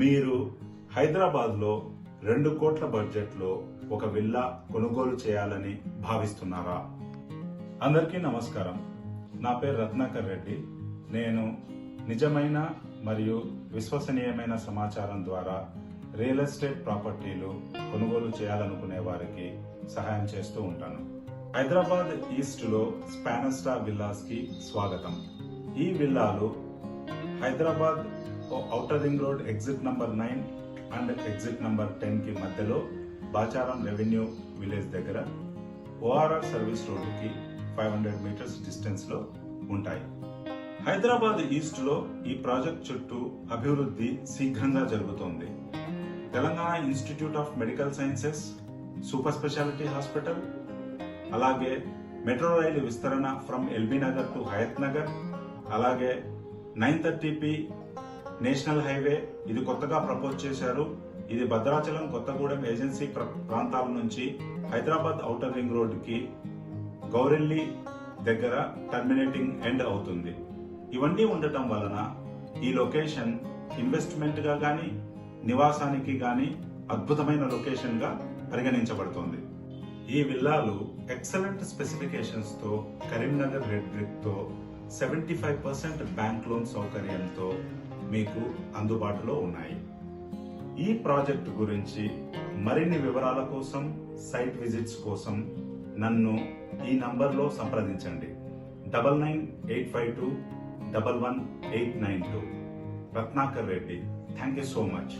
మీరు హైదరాబాద్లో రెండు కోట్ల బడ్జెట్లో ఒక విల్లా కొనుగోలు చేయాలని భావిస్తున్నారా? అందరికీ నమస్కారం. నా పేరు రత్నాకర్ రెడ్డి. నేను నిజమైన మరియు విశ్వసనీయమైన సమాచారం ద్వారా రియల్ ఎస్టేట్ ప్రాపర్టీలు కొనుగోలు చేయాలనుకునే వారికి సహాయం చేస్తూ ఉంటాను. హైదరాబాద్ ఈస్ట్లో స్పానస్టా విల్లాస్కి స్వాగతం. ఈ విల్లాలు Hyderabad outer ring road exit number nine and exit number టెన్కి మధ్యలో బాచారం రెవెన్యూ విలేజ్ దగ్గర ఓఆర్ఆర్ సర్వీస్ రోడ్డుకి ఫైవ్ హండ్రెడ్ మీటర్స్ డిస్టెన్స్లో ఉంటాయి. హైదరాబాద్ ఈస్ట్లో ఈ ప్రాజెక్ట్ చుట్టూ అభివృద్ధి శీఘ్రంగా జరుగుతోంది. Telangana institute of medical sciences super speciality hospital అలాగే మెట్రో రైలు విస్తరణ ఫ్రమ్ ఎల్బీ నగర్ టు హయత్ నగర్ అలాగే nine thirty P national highway ఇది కొత్తగా ప్రపోజ్ చేశారు. ఇది భద్రాచలం కొత్తగూడెం ఏజెన్సీ ప్ర- ప్రాంతాల నుంచి హైదరాబాద్ ఔటర్ రింగ్ రోడ్డుకి గౌరెల్లి దగ్గర టర్మినేటింగ్ ఎండ్ అవుతుంది. ఇవన్నీ ఉండటం వలన ఈ లొకేషన్ ఇన్వెస్ట్మెంట్గా కానీ నివాసానికి కానీ అద్భుతమైన లొకేషన్గా పరిగణించబడుతుంది పరిగణించబడుతోంది. ఈ విల్లాలు ఎక్సలెంట్ స్పెసిఫికేషన్స్తో Karimnagar red బ్రిక్తో seventy five percent bank loan సౌకర్యంతో మీకు అందుబాటులో ఉన్నాయి. ఈ ప్రాజెక్ట్ గురించి మరిన్ని వివరాల కోసం సైట్ విజిట్స్ కోసం నన్ను ఈ నంబర్లో సంప్రదించండి. Double nine eight five two double one eight nine two. Ratnakar Reddy thank you so much.